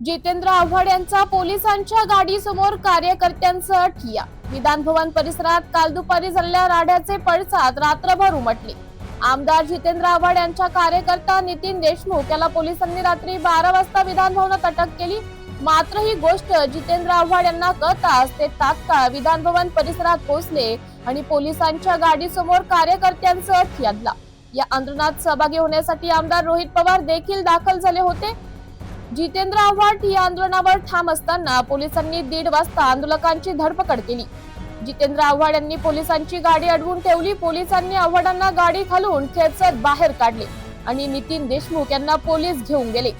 जितेंद्र आव्हाड यांचा पोलिसांच्या गाडीसमोर कार्यकर्त्यांसह ठिया विधान भवन परिसरात काल दुपारी झालेल्या राड्याचे पडसाद रात्रभर उमटले. आमदार जितेंद्र आव्हाड यांच्या कार्यकर्ता नितीन देशमुख याला पोलिसांनी रात्री बारा वाजता विधान भवनात अटक केली. मात्र ही गोष्ट जितेंद्र आव्हाड यांना कळताच ते तात्काळ विधान भवन परिसरात पोहोचले आणि पोलिसांच्या गाडीसमोर कार्यकर्त्यांसह ठियादला या आंदोलनात सहभागी होण्यासाठी आमदार रोहित पवार देखील दाखल झाले होते. जितेंद्र आव्हाड या आंदोलनावर ठाम असताना पोलिसांनी दीड वाजता आंदोलकांची धरपकड केली. जितेंद्र आव्हाड यांनी पोलिसांची गाडी अडवून ठेवली. पोलिसांनी आव्हाडांना गाडी खालून खेचत बाहेर काढले आणि नितीन देशमुख यांना पोलीस घेऊन गेले.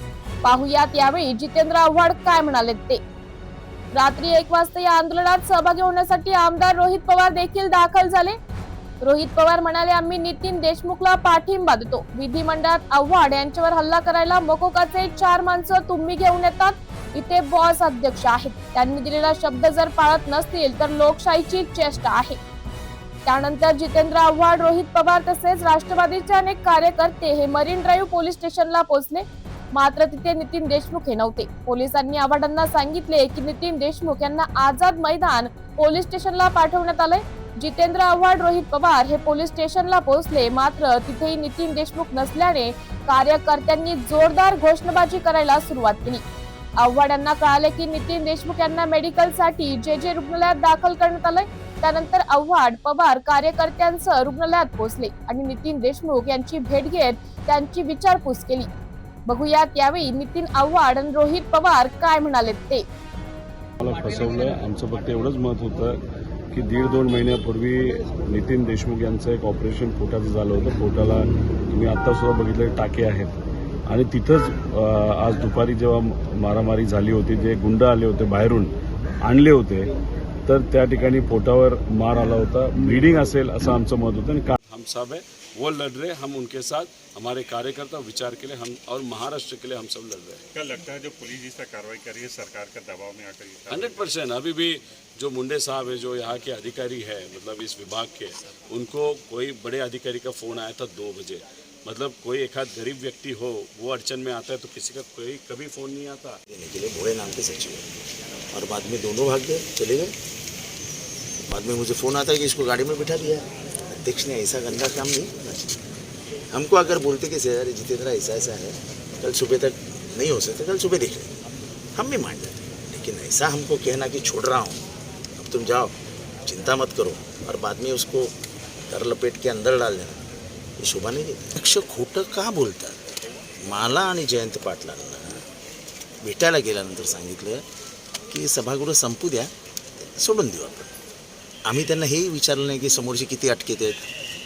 पाहुयात यावेळी जितेंद्र आव्हाड काय म्हणाले ते. रात्री एक वाजता या आंदोलनात सहभागी होण्यासाठी आमदार रोहित पवार देखील दाखल झाले. रोहित पवार म्हणाले आम्ही नितीन देशमुखला पाठिंबा देतो. विधिमंडळात आव्हाड यांच्यावर हल्ला करायला मकोकाचे चार माणसं तुम्ही घेऊन येतात. इथे बॉस अध्यक्ष आहेत. त्यांनी दिलेला शब्द जर पाळत नसतील तर लोकशाहीची चेष्टा आहे. त्यानंतर जितेंद्र आव्हाड रोहित पवार तसेच राष्ट्रवादीचे अनेक कार्यकर्ते हे मरीन ड्राईव्ह पोलीस स्टेशनला पोहोचले. मात्र तिथे नितीन देशमुख हे नव्हते. पोलिसांनी आव्हाडांना सांगितले की नितीन देशमुख यांना आझाद मैदान पोलीस स्टेशनला पाठवण्यात आलंय. जितेंद्र आव्हाड रोहित पवार हे पोलीस स्टेशनला पोहोचले. मात्र तिथेही नितीन देशमुख नसल्याने कार्यकर्त्यांनी जोरदार घोषणाबाजी करायला सुरुवात केली. आव्हाड यांना कळाले की नितीन देशमुख यांना मेडिकलसाठी जे जे रुग्णालयात दाखल करण्यात आलंय त्यानंतर आव्हाड पवार कार्यकर्त्यांसह रुग्णालयात पोहोचले आणि नितीन देशमुख यांची भेट घेत त्यांची विचारपूस केली. बघूयात यावेळी नितीन आव्हाड आणि रोहित पवार काय म्हणाले ते. मला फसवलं आमचं फक्त एवढंच मत होतं. की दीड दोन महिन्यापूर्वी नितीन देशमुख यांचं एक ऑपरेशन पोटाचं झालं होतं. पोटाला तुम्ही आत्तासुद्धा बघितले टाके आहेत. आणि तिथंच आज दुपारी जेव्हा मारामारी झाली होती जे गुंड आले होते बाहेरून आणले होते तर त्या ठिकाणी पोटावर मार आला होता. ब्लिडिंग असेल असं आमचं मत होतं आणि हम सब है वो लड़ रहे हम उनके साथ हमारे कार्यकर्ता विचार के लिए हम और महाराष्ट्र के लिए हम सब लड़ रहे हैं। क्या लगता है जो पुलिस इस पर कार्रवाई कर रही है सरकार के दबाव में आकर ये हंड्रेड परसेंट अभी भी जो मुंडे साहब है जो यहाँ के अधिकारी है मतलब इस विभाग के उनको कोई बड़े अधिकारी का फ़ोन आया था दो बजे। मतलब कोई एक आध गरीब व्यक्ति हो वो अड़चन में आता है तो किसी का कोई कभी फ़ोन नहीं आता। देने के लिए भोले नाम के सचिव हैं। और बाद में दोनों भाग गए चले गए। बाद में मुझे फ़ोन आता है कि इसको गाड़ी में बिठा दिया अध्यक्ष ने ऐसा गंदा काम नहीं करना हमको अगर बोलते कि अरे जितेंद्र ऐसा ऐसा है कल सुबह तक नहीं हो सकता कल सुबह देख लेंगे हम भी मान लेते लेकिन ऐसा हमको कहना कि छोड़ रहा हूँ अब तुम जाओ चिंता मत करो और बाद में उसको कर लपेट के अंदर डाल देना। हे शोभा नाही देत। अक्ष खोटं का बोलतात मला आणि जयंत पाटलांना भेटायला गेल्यानंतर सांगितलं की सभागृह संपू द्या सोडून देऊ आपण. आम्ही त्यांना हेही विचारलं नाही की समोरचे किती अटकेत आहेत.